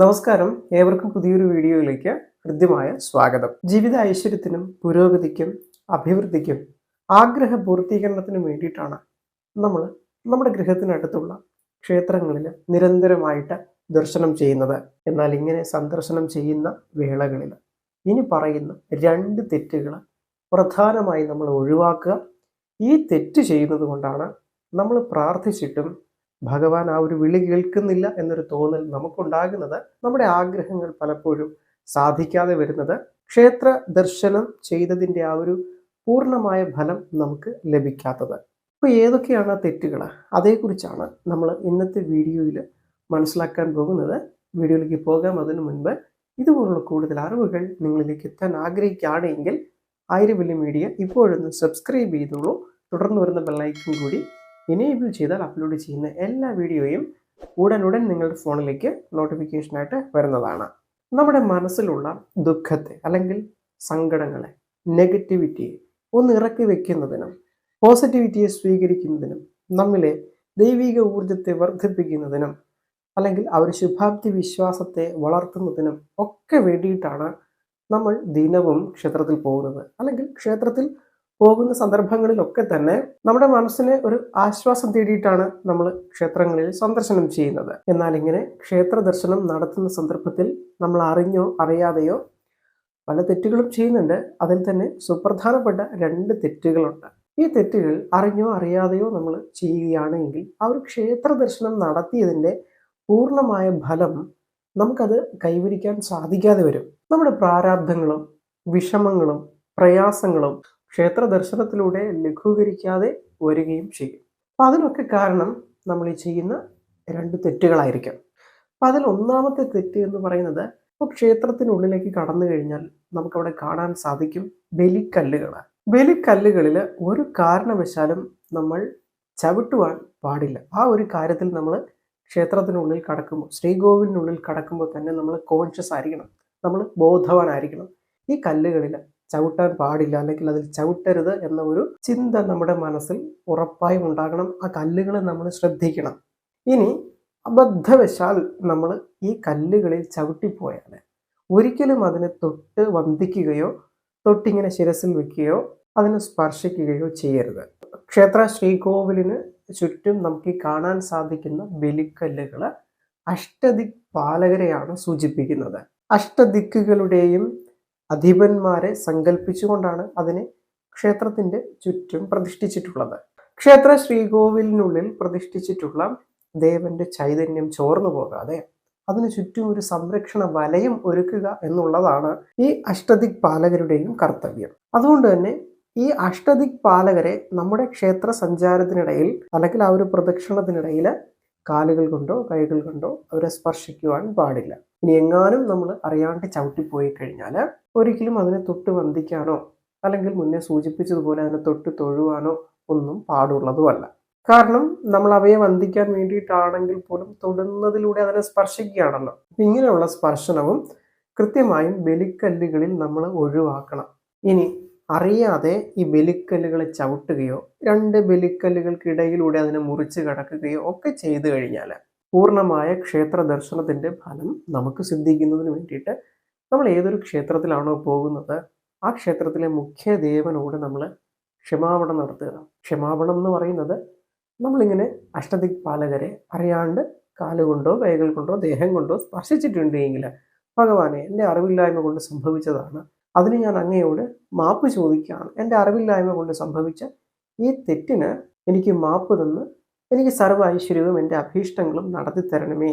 നമസ്കാരം. ഏവർക്കും പുതിയൊരു വീഡിയോയിലേക്ക് ഹൃദ്യമായ സ്വാഗതം. ജീവിത ഐശ്വര്യത്തിനും പുരോഗതിക്കും അഭിവൃദ്ധിക്കും ആഗ്രഹ പൂർത്തീകരണത്തിനും വേണ്ടിയിട്ടാണ് നമ്മൾ നമ്മുടെ ഗൃഹത്തിനടുത്തുള്ള ക്ഷേത്രങ്ങളിൽ നിരന്തരമായിട്ട് ദർശനം ചെയ്യുന്നത്. എന്നാൽ ഇങ്ങനെ സന്ദർശനം ചെയ്യുന്ന വേളകളിൽ ഇനി പറയുന്ന രണ്ട് തെറ്റുകൾ പ്രധാനമായി നമ്മൾ ഒഴിവാക്കുക. ഈ തെറ്റ് ചെയ്യുന്നത് കൊണ്ടാണ് നമ്മൾ പ്രാർത്ഥിച്ചിട്ടും ഭഗവാൻ ആ ഒരു വിളി കേൾക്കുന്നില്ല എന്നൊരു തോന്നൽ നമുക്കുണ്ടാകുന്നത് നമ്മുടെ ആഗ്രഹങ്ങൾ പലപ്പോഴും സാധിക്കാതെ വരുന്നത് ക്ഷേത്ര ദർശനം ചെയ്തതിന്റെ ആ ഒരു പൂർണമായ ഫലം നമുക്ക് ലഭിക്കാത്തത്. അപ്പോൾ ഏതൊക്കെയാണ് തെറ്റുകൾ? അതേക്കുറിച്ചാണ് നമ്മൾ ഇന്നത്തെ വീഡിയോയിൽ മനസ്സിലാക്കാൻ പോകുന്നത്. വീഡിയോയിലേക്ക് പോകാം. അതിനു മുൻപ് ഇതുപോലുള്ള കൂടുതൽ അറിവുകൾ നിങ്ങളിലേക്ക് എത്താൻ ആഗ്രഹിക്കുകയാണെങ്കിൽ ആയിരം വലിയ മീഡിയ ഇപ്പോഴൊന്ന് സബ്സ്ക്രൈബ് ചെയ്തോളൂ. തുടർന്ന് വരുന്ന ബെല്ലൈക്കൺ കൂടി എനേബിൾ ചെയ്താൽ അപ്ലോഡ് ചെയ്യുന്ന എല്ലാ വീഡിയോയും ഉടനുടൻ നിങ്ങളുടെ ഫോണിലേക്ക് നോട്ടിഫിക്കേഷനായിട്ട് വരുന്നതാണ്. നമ്മുടെ മനസ്സിലുള്ള ദുഃഖത്തെ അല്ലെങ്കിൽ സങ്കടങ്ങളെ നെഗറ്റിവിറ്റിയെ ഒന്ന് ഇറക്കി വയ്ക്കുന്നതിനും പോസിറ്റിവിറ്റിയെ സ്വീകരിക്കുന്നതിനും നമ്മിലെ ദൈവിക ഊർജത്തെ വർദ്ധിപ്പിക്കുന്നതിനും അല്ലെങ്കിൽ ആ ഒരു ശുഭാപ്തി വിശ്വാസത്തെ വളർത്തുന്നതിനും ഒക്കെ വേണ്ടിയിട്ടാണ് നമ്മൾ ദിനവും ക്ഷേത്രത്തിൽ പോകുന്നത്. അല്ലെങ്കിൽ ക്ഷേത്രത്തിൽ പോകുന്ന സന്ദർഭങ്ങളിലൊക്കെ തന്നെ നമ്മുടെ മനസ്സിന് ഒരു ആശ്വാസം തേടിയിട്ടാണ് നമ്മൾ ക്ഷേത്രങ്ങളിൽ സന്ദർശനം ചെയ്യുന്നത്. എന്നാൽ ഇങ്ങനെ ക്ഷേത്ര ദർശനം നടത്തുന്ന സന്ദർഭത്തിൽ നമ്മൾ അറിഞ്ഞോ അറിയാതെയോ പല തെറ്റുകളും ചെയ്യുന്നുണ്ട്. അതിൽ തന്നെ സുപ്രധാനപ്പെട്ട രണ്ട് തെറ്റുകളുണ്ട്. ഈ തെറ്റുകൾ അറിഞ്ഞോ അറിയാതെയോ നമ്മൾ ചെയ്യുകയാണെങ്കിൽ ആ ഒരു ക്ഷേത്ര ദർശനം നടത്തിയതിന്റെ പൂർണമായ ഫലം നമുക്കത് കൈവരിക്കാൻ സാധിക്കാതെ വരും. നമ്മുടെ പ്രാരാബ്ധങ്ങളും വിഷമങ്ങളും പ്രയാസങ്ങളും ക്ഷേത്ര ദർശനത്തിലൂടെ ലഘൂകരിക്കാതെ വരികയും ചെയ്യും. അപ്പം അതിനൊക്കെ കാരണം നമ്മൾ ഈ ചെയ്യുന്ന രണ്ട് തെറ്റുകളായിരിക്കാം. അപ്പം അതിൽ ഒന്നാമത്തെ തെറ്റ് എന്ന് പറയുന്നത് ഇപ്പോൾ ക്ഷേത്രത്തിനുള്ളിലേക്ക് കടന്നു കഴിഞ്ഞാൽ നമുക്കവിടെ കാണാൻ സാധിക്കും ബലിക്കല്ലുകൾ ബലിക്കല്ലുകളിൽ ഒരു കാരണവശാലും നമ്മൾ ചവിട്ടുവാൻ പാടില്ല. ആ ഒരു കാര്യത്തിൽ നമ്മൾ ക്ഷേത്രത്തിനുള്ളിൽ കടക്കുമ്പോൾ ശ്രീകോവിലിനുള്ളിൽ കടക്കുമ്പോൾ തന്നെ നമ്മൾ കോൺഷ്യസ് ആയിരിക്കണം. നമ്മൾ ബോധവാനായിരിക്കണം. ഈ കല്ലുകളിൽ ചവിട്ടാൻ പാടില്ല അല്ലെങ്കിൽ അതിൽ ചവിട്ടരുത് എന്ന ഒരു ചിന്ത നമ്മുടെ മനസ്സിൽ ഉറപ്പായും ഉണ്ടാകണം. ആ കല്ലുകളെ നമ്മൾ ശ്രദ്ധിക്കണം. ഇനി അബദ്ധവശാൽ നമ്മൾ ഈ കല്ലുകളിൽ ചവിട്ടിപ്പോയാൽ ഒരിക്കലും അതിനെ തൊട്ട് വന്ദിക്കുകയോ തൊട്ടിങ്ങനെ ശിരസിൽ വെക്കുകയോ അതിനെ സ്പർശിക്കുകയോ ചെയ്യരുത്. ക്ഷേത്ര ശ്രീകോവിലിന് ചുറ്റും നമുക്ക് കാണാൻ സാധിക്കുന്ന ബലിക്കല്ലുകൾ അഷ്ടദിക് പാലകരെയാണ് സൂചിപ്പിക്കുന്നത്. അഷ്ടദിക്കുകളുടെയും അധിപന്മാരെ സങ്കല്പിച്ചുകൊണ്ടാണ് അതിനെ ക്ഷേത്രത്തിന്റെ ചുറ്റും പ്രതിഷ്ഠിച്ചിട്ടുള്ളത്. ക്ഷേത്ര ശ്രീകോവിലിനുള്ളിൽ പ്രതിഷ്ഠിച്ചിട്ടുള്ള ദേവന്റെ ചൈതന്യം ചോർന്നു പോകാതെ അതിനു ചുറ്റും ഒരു സംരക്ഷണ വലയം ഒരുക്കുക എന്നുള്ളതാണ് ഈ അഷ്ടദിക് പാലകരുടെയും കർത്തവ്യം. അതുകൊണ്ട് തന്നെ ഈ അഷ്ടദിക് പാലകരെ നമ്മുടെ ക്ഷേത്ര സഞ്ചാരത്തിനിടയിൽ അല്ലെങ്കിൽ ആ ഒരു പ്രദക്ഷിണത്തിനിടയിൽ കാലുകൾ കൊണ്ടോ കൈകൾ കൊണ്ടോ അവരെ സ്പർശിക്കുവാൻ പാടില്ല. ഇനി എങ്ങാനും നമ്മൾ അറിയാണ്ട് ചവിട്ടിപ്പോയി കഴിഞ്ഞാൽ ഒരിക്കലും അതിനെ തൊട്ട് വന്ദിക്കാനോ അല്ലെങ്കിൽ മുന്നേ സൂചിപ്പിച്ചതുപോലെ അതിനെ തൊട്ട് തൊഴുവാനോ ഒന്നും പാടുള്ളതുമല്ല. കാരണം നമ്മൾ അവയെ വന്ദിക്കാൻ വേണ്ടിയിട്ടാണെങ്കിൽ പോലും തൊടുന്നതിലൂടെ അതിനെ സ്പർശിക്കുകയാണല്ലോ. ഇങ്ങനെയുള്ള സ്പർശനവും കൃത്യമായും ബലിക്കല്ലുകളിൽ നമ്മൾ ഒഴിവാക്കണം. ഇനി അറിയാതെ ഈ ബലിക്കല്ലുകളെ ചവിട്ടുകയോ രണ്ട് ബലിക്കല്ലുകൾക്കിടയിലൂടെ അതിനെ മുറിച്ച് കടക്കുകയോ ഒക്കെ ചെയ്തു കഴിഞ്ഞാൽ പൂർണമായ ക്ഷേത്ര ദർശനത്തിന്റെ ഫലം നമുക്ക് സിദ്ധിക്കുന്നതിന് വേണ്ടിയിട്ട് നമ്മൾ ഏതൊരു ക്ഷേത്രത്തിലാണോ പോകുന്നത് ആ ക്ഷേത്രത്തിലെ മുഖ്യ ദേവനോട് നമ്മൾ ക്ഷമാപണം നടത്തുക. ക്ഷമാപണം എന്ന് പറയുന്നത് നമ്മളിങ്ങനെ അഷ്ടദിക് പാലകരെ അറിയാണ്ട് കാലുകൊണ്ടോ കൈകൾ കൊണ്ടോ ദേഹം കൊണ്ടോ സ്പർശിച്ചിട്ടുണ്ട് എങ്കിൽ ഭഗവാനെ എന്റെ അറിവില്ലായ്മ കൊണ്ട് സംഭവിച്ചതാണ്. അതിന് ഞാൻ അങ്ങയോട് മാപ്പ് ചോദിക്കുകയാണ്. എന്റെ അറിവില്ലായ്മ കൊണ്ട് സംഭവിച്ച ഈ തെറ്റിന് എനിക്ക് മാപ്പ് തന്ന് എനിക്ക് സർവ ഐശ്വര്യവും എന്റെ അഭീഷ്ടങ്ങളും നടത്തി തരണമേ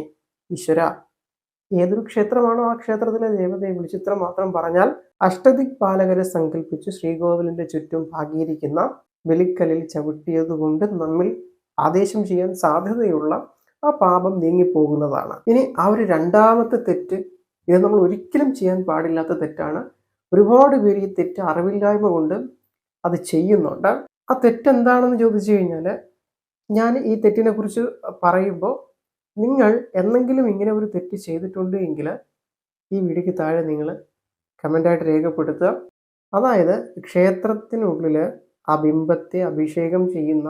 ഈശ്വര. ഏതൊരു ക്ഷേത്രമാണോ ആ ക്ഷേത്രത്തിലെ ദേവതയെ വിളിച്ചിത്രം മാത്രം പറഞ്ഞാൽ അഷ്ടദിക് പാലകരെ സങ്കല്പിച്ച് ശ്രീകോവിലിന്റെ ചുറ്റും ഭാഗിയിരിക്കുന്ന വെളിക്കലിൽ ചവിട്ടിയതുകൊണ്ട് നമ്മിൽ ആദേശം ചെയ്യാൻ സാധ്യതയുള്ള ആ പാപം നീങ്ങിപ്പോകുന്നതാണ്. ഇനി ആ ഒരു രണ്ടാമത്തെ തെറ്റ് ഇത് നമ്മൾ ഒരിക്കലും ചെയ്യാൻ പാടില്ലാത്ത തെറ്റാണ്. ഒരുപാട് പേര് ഈ തെറ്റ് അറിവില്ലായ്മ കൊണ്ട് അത് ചെയ്യുന്നുണ്ട്. ആ തെറ്റെന്താണെന്ന് ചോദിച്ചു കഴിഞ്ഞാൽ ഞാൻ ഈ തെറ്റിനെ കുറിച്ച് പറയുമ്പോൾ നിങ്ങൾ എന്നെങ്കിലും ഇങ്ങനെ ഒരു തെറ്റ് ചെയ്തിട്ടുണ്ട് എങ്കിൽ ഈ വീഡിയോയ്ക്ക് താഴെ നിങ്ങൾ കമന്റായിട്ട് രേഖപ്പെടുത്തുക. അതായത് ക്ഷേത്രത്തിനുള്ളിൽ ആ ബിംബത്തെ അഭിഷേകം ചെയ്യുന്ന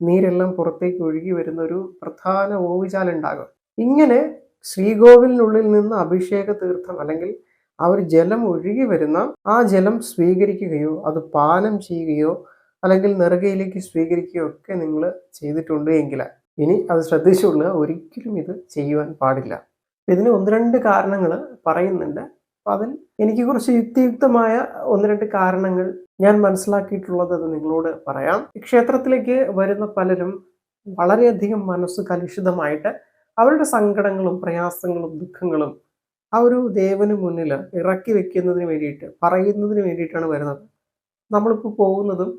നീരെല്ലാം പുറത്തേക്ക് ഒഴുകി വരുന്ന ഒരു പ്രധാന ഓവുചാലുണ്ടാകും. ഇങ്ങനെ ശ്രീകോവിലിനുള്ളിൽ നിന്ന് അഭിഷേക തീർത്ഥം അല്ലെങ്കിൽ ഒരു ജലം ഒഴുകി വരുന്ന ആ ജലം സ്വീകരിക്കുകയോ അത് പാനം ചെയ്യുകയോ അല്ലെങ്കിൽ നെറുകയിലേക്ക് സ്വീകരിക്കുകയോ ഒക്കെ നിങ്ങൾ ചെയ്തിട്ടുണ്ട് എങ്കിൽ ഇനി അത് ശ്രദ്ധിച്ചുകൊള്ളുക. ഒരിക്കലും ഇത് ചെയ്യുവാൻ പാടില്ല. ഇതിന് ഒന്ന് രണ്ട് കാരണങ്ങൾ പറയുന്നുണ്ട്. അപ്പം അതിൽ എനിക്ക് കുറച്ച് യുക്തിയുക്തമായ ഒന്ന് രണ്ട് കാരണങ്ങൾ ഞാൻ മനസ്സിലാക്കിയിട്ടുള്ളത് അത് നിങ്ങളോട് പറയാം. ക്ഷേത്രത്തിലേക്ക് വരുന്ന പലരും വളരെയധികം മനസ്സ് കലുഷിതമായിട്ട് അവരുടെ സങ്കടങ്ങളും പ്രയാസങ്ങളും ദുഃഖങ്ങളും ആ ഒരു ദേവന് മുന്നിൽ ഇറക്കി വെക്കുന്നതിന് വേണ്ടിയിട്ട് പറയുന്നതിന് വേണ്ടിയിട്ടാണ് വരുന്നത്. നമ്മളിപ്പോൾ പോകുന്നതും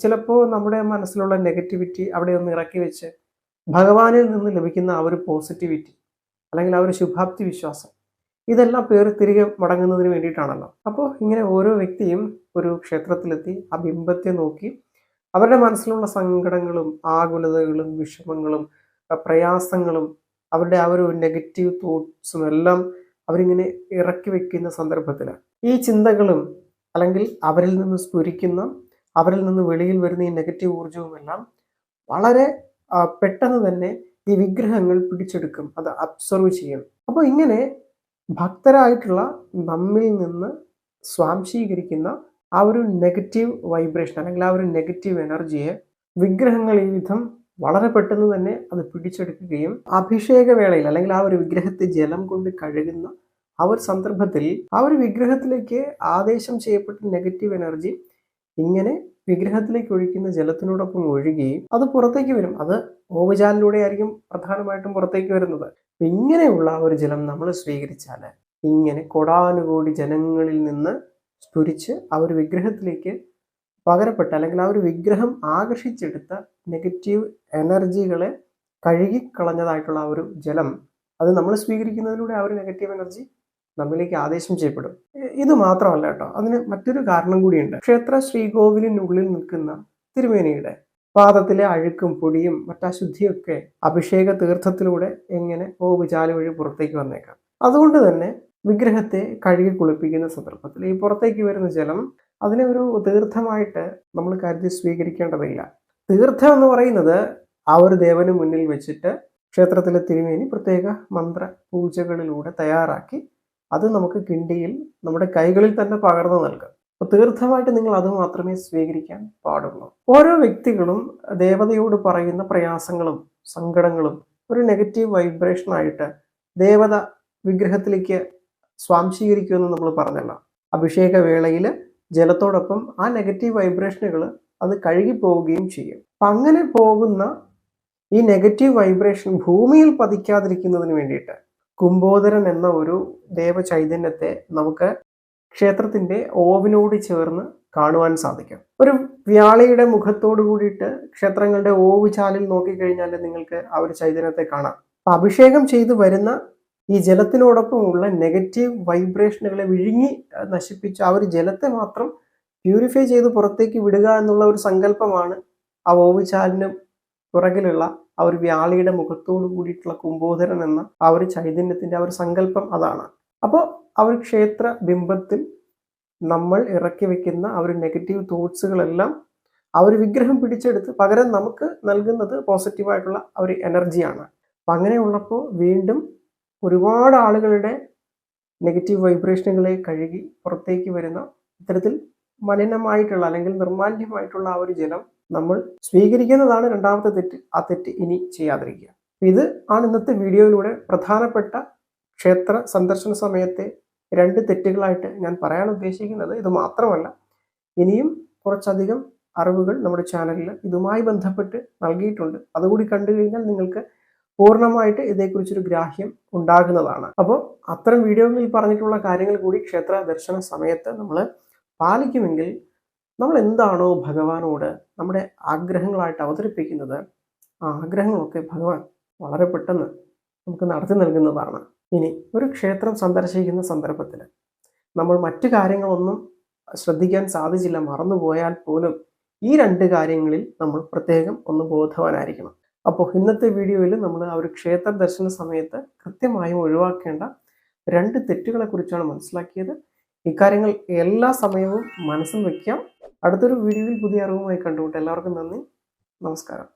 ചിലപ്പോൾ നമ്മുടെ മനസ്സിലുള്ള നെഗറ്റിവിറ്റി അവിടെ ഒന്ന് ഇറക്കി വെച്ച് ഭഗവാനിൽ നിന്ന് ലഭിക്കുന്ന ആ ഒരു പോസിറ്റിവിറ്റി അല്ലെങ്കിൽ ആ ഒരു ശുഭാപ്തി വിശ്വാസം ഇതെല്ലാം പേര് തിരികെ മടങ്ങുന്നതിന് വേണ്ടിയിട്ടാണല്ലോ. അപ്പോൾ ഇങ്ങനെ ഓരോ വ്യക്തിയും ഒരു ക്ഷേത്രത്തിലെത്തി ആ ബിംബത്തെ നോക്കി അവരുടെ മനസ്സിലുള്ള സങ്കടങ്ങളും ആകുലതകളും വിഷമങ്ങളും പ്രയാസങ്ങളും അവരുടെ ആ ഒരു നെഗറ്റീവ് തോട്ട്സും എല്ലാം അവരിങ്ങനെ ഇറക്കി വെക്കുന്ന സന്ദർഭത്തിലാണ്. ഈ ചിന്തകളും അല്ലെങ്കിൽ അവരിൽ നിന്ന് സ്ഫുരിക്കുന്ന അവരിൽ നിന്ന് വെളിയിൽ വരുന്ന ഈ നെഗറ്റീവ് ഊർജവും എല്ലാം വളരെ പെട്ടെന്ന് തന്നെ ഈ വിഗ്രഹങ്ങൾ പിടിച്ചെടുക്കും. അത് അബ്സർവ് ചെയ്യും അപ്പോൾ ഇങ്ങനെ ഭക്തരായിട്ടുള്ള നമ്മിൽ നിന്ന് സ്വാംശീകരിക്കുന്ന ആ ഒരു നെഗറ്റീവ് വൈബ്രേഷൻ അല്ലെങ്കിൽ ആ ഒരു നെഗറ്റീവ് എനർജിയെ വിഗ്രഹങ്ങൾ ഈ വിധം വളരെ പെട്ടെന്ന് തന്നെ അത് പിടിച്ചെടുക്കുകയും അഭിഷേക വേളയിൽ അല്ലെങ്കിൽ ആ ഒരു വിഗ്രഹത്തെ ജലം കൊണ്ട് കഴുകുന്ന ആ ഒരു സന്ദർഭത്തിൽ ആ ഒരു വിഗ്രഹത്തിലേക്ക് ആദേശം ചെയ്യപ്പെട്ട നെഗറ്റീവ് എനർജി ഇങ്ങനെ വിഗ്രഹത്തിലേക്ക് ഒഴിക്കുന്ന ജലത്തിനോടൊപ്പം ഒഴുകുകയും അത് പുറത്തേക്ക് വരും. അത് ഓവുചാലിലൂടെ ആയിരിക്കും പ്രധാനമായിട്ടും പുറത്തേക്ക് വരുന്നത്. ഇങ്ങനെയുള്ള ഒരു ജലം നമ്മൾ സ്വീകരിച്ചാൽ ഇങ്ങനെ കൊടാനുകൂടി ജനങ്ങളിൽ നിന്ന് സ്ഫുരിച്ച് ആ ഒരു വിഗ്രഹത്തിലേക്ക് പകരപ്പെട്ട അല്ലെങ്കിൽ ആ ഒരു വിഗ്രഹം ആകർഷിച്ചെടുത്ത നെഗറ്റീവ് എനർജികളെ കഴുകിക്കളഞ്ഞതായിട്ടുള്ള ആ ഒരു ജലം അത് നമ്മൾ സ്വീകരിക്കുന്നതിലൂടെ ആ ഒരു നെഗറ്റീവ് എനർജി നമ്മിലേക്ക് ആദേശം ചെയ്യപ്പെടും. ഇത് മാത്രമല്ല കേട്ടോ അതിന് മറ്റൊരു കാരണം കൂടിയുണ്ട്. ക്ഷേത്ര ശ്രീകോവിലിനുള്ളിൽ നിൽക്കുന്ന തിരുമേനിയുടെ പാദത്തിലെ അഴുക്കും പൊടിയും മറ്റശുദ്ധിയൊക്കെ അഭിഷേക തീർത്ഥത്തിലൂടെ എങ്ങനെ ഓവുചാൽ വഴി പുറത്തേക്ക് വന്നേക്കാം. അതുകൊണ്ട് തന്നെ വിഗ്രഹത്തെ കഴുകി കുളിപ്പിക്കുന്ന സന്ദർഭത്തിൽ ഈ പുറത്തേക്ക് വരുന്ന ജലം അതിനെ ഒരു തീർത്ഥമായിട്ട് നമ്മൾ കരുതി സ്വീകരിക്കേണ്ടതില്ല. തീർത്ഥം എന്ന് പറയുന്നത് ആ ഒരു ദേവന് മുന്നിൽ വെച്ചിട്ട് ക്ഷേത്രത്തിലെ തിരുമേനി പ്രത്യേക മന്ത്ര പൂജകളിലൂടെ തയ്യാറാക്കി അത് നമുക്ക് കിണ്ടിയിൽ നമ്മുടെ കൈകളിൽ തന്നെ പകർന്നു നൽകും. അപ്പൊ തീർത്ഥമായിട്ട് നിങ്ങൾ അത് മാത്രമേ സ്വീകരിക്കാൻ പാടുള്ളൂ. ഓരോ വ്യക്തികളും ദേവതയോട് പറയുന്ന പ്രയാസങ്ങളും സങ്കടങ്ങളും ഒരു നെഗറ്റീവ് വൈബ്രേഷൻ ആയിട്ട് ദേവത വിഗ്രഹത്തിലേക്ക് സ്വാംശീകരിക്കുമെന്ന് നമ്മൾ പറഞ്ഞല്ലോ. അഭിഷേക വേളയിൽ ജലത്തോടൊപ്പം ആ നെഗറ്റീവ് വൈബ്രേഷനുകൾ അത് കഴുകി പോവുകയും ചെയ്യും. അപ്പം അങ്ങനെ പോകുന്ന ഈ നെഗറ്റീവ് വൈബ്രേഷൻ ഭൂമിയിൽ പതിക്കാതിരിക്കുന്നതിന് വേണ്ടിയിട്ട് കുംഭോദരൻ എന്ന ഒരു ദേവചൈതന്യത്തെ നമുക്ക് ക്ഷേത്രത്തിന്റെ ഓവിനോട് ചേർന്ന് കാണുവാൻ സാധിക്കും. ഒരു വ്യാളിയുടെ മുഖത്തോട് കൂടിയിട്ട് ക്ഷേത്രങ്ങളുടെ ഓവ് ചാലിൽ നോക്കിക്കഴിഞ്ഞാൽ നിങ്ങൾക്ക് ആ ഒരു ചൈതന്യത്തെ കാണാം. അഭിഷേകം ചെയ്തു വരുന്ന ഈ ജലത്തിനോടൊപ്പമുള്ള നെഗറ്റീവ് വൈബ്രേഷനുകളെ വിഴുങ്ങി നശിപ്പിച്ച് ആ ഒരു ജലത്തെ മാത്രം പ്യൂരിഫൈ ചെയ്ത് പുറത്തേക്ക് വിടുക എന്നുള്ള ഒരു സങ്കല്പമാണ് ആ ഓവിചാലിന് പുറകിലുള്ള ആ ഒരു വ്യാളിയുടെ മുഖത്തോട് കൂടിയിട്ടുള്ള കുംഭോധരൻ എന്ന ആ ഒരു ചൈതന്യത്തിന്റെ ആ ഒരു സങ്കല്പം അതാണ്. അപ്പോൾ ആ ഒരു ക്ഷേത്ര ബിംബത്തിൽ നമ്മൾ ഇറക്കി വെക്കുന്ന ആ ഒരു നെഗറ്റീവ് തോട്ട്സുകളെല്ലാം ആ ഒരു വിഗ്രഹം പിടിച്ചെടുത്ത് പകരം നമുക്ക് നൽകുന്നത് പോസിറ്റീവായിട്ടുള്ള ഒരു എനർജിയാണ് അപ്പം അങ്ങനെയുള്ളപ്പോൾ വീണ്ടും ഒരുപാട് ആളുകളുടെ നെഗറ്റീവ് വൈബ്രേഷനുകളെ കഴുകി പുറത്തേക്ക് വരുന്ന ഇത്തരത്തിൽ മലിനമായിട്ടുള്ള അല്ലെങ്കിൽ നിർമാല്യമായിട്ടുള്ള ആ ഒരു ജലം നമ്മൾ സ്വീകരിക്കുന്നതാണ് രണ്ടാമത്തെ തെറ്റ്. ആ തെറ്റ് ഇനി ചെയ്യാതിരിക്കുക. ഇത് ആണ് ഇന്നത്തെ വീഡിയോയിലൂടെ പ്രധാനപ്പെട്ട ക്ഷേത്ര സന്ദർശന സമയത്തെ രണ്ട് തെറ്റുകളായിട്ട് ഞാൻ പറയാൻ ഉദ്ദേശിക്കുന്നത്. ഇത് മാത്രമല്ല ഇനിയും കുറച്ചധികം അറിവുകൾ നമ്മുടെ ചാനലിൽ ഇതുമായി ബന്ധപ്പെട്ട് നൽകിയിട്ടുണ്ട്. അതുകൂടി കണ്ടു കഴിഞ്ഞാൽ നിങ്ങൾക്ക് പൂർണമായിട്ട് ഇതേക്കുറിച്ചൊരു ഗ്രാഹ്യം ഉണ്ടാകുന്നതാണ്. അപ്പോൾ അത്തരം വീഡിയോകളിൽ പറഞ്ഞിട്ടുള്ള കാര്യങ്ങൾ കൂടി ക്ഷേത്ര ദർശന സമയത്ത് നമ്മൾ പാലിക്കുമെങ്കിൽ നമ്മൾ എന്താണോ ഭഗവാനോട് നമ്മുടെ ആഗ്രഹങ്ങളായിട്ട് അവതരിപ്പിക്കുന്നത് ആ ആഗ്രഹങ്ങളൊക്കെ ഭഗവാൻ വളരെ പെട്ടെന്ന് നമുക്ക് നടത്തി നൽകുന്നതാണ്. ഇനി ഒരു ക്ഷേത്രം സന്ദർശിക്കുന്ന സന്ദർഭത്തിൽ നമ്മൾ മറ്റു കാര്യങ്ങളൊന്നും ശ്രദ്ധിക്കാൻ സാധിച്ചില്ല മറന്നുപോയാൽ പോലും ഈ രണ്ട് കാര്യങ്ങളിൽ നമ്മൾ പ്രത്യേകം ഒന്ന് ബോധവാനായിരിക്കണം. അപ്പോൾ ഇന്നത്തെ വീഡിയോയിൽ നമ്മൾ ആ ഒരു ക്ഷേത്ര ദർശന സമയത്ത് കൃത്യമായും ഒഴിവാക്കേണ്ട രണ്ട് തെറ്റുകളെ കുറിച്ചാണ് മനസ്സിലാക്കിയത്. ഇക്കാര്യങ്ങൾ എല്ലാ സമയവും മനസ്സിൽ വയ്ക്കാം അടുത്തൊരു വീഡിയോയിൽ പുതിയ അറിവുമായി കണ്ടുമുട്ടെ. എല്ലാവർക്കും നന്ദി. നമസ്കാരം.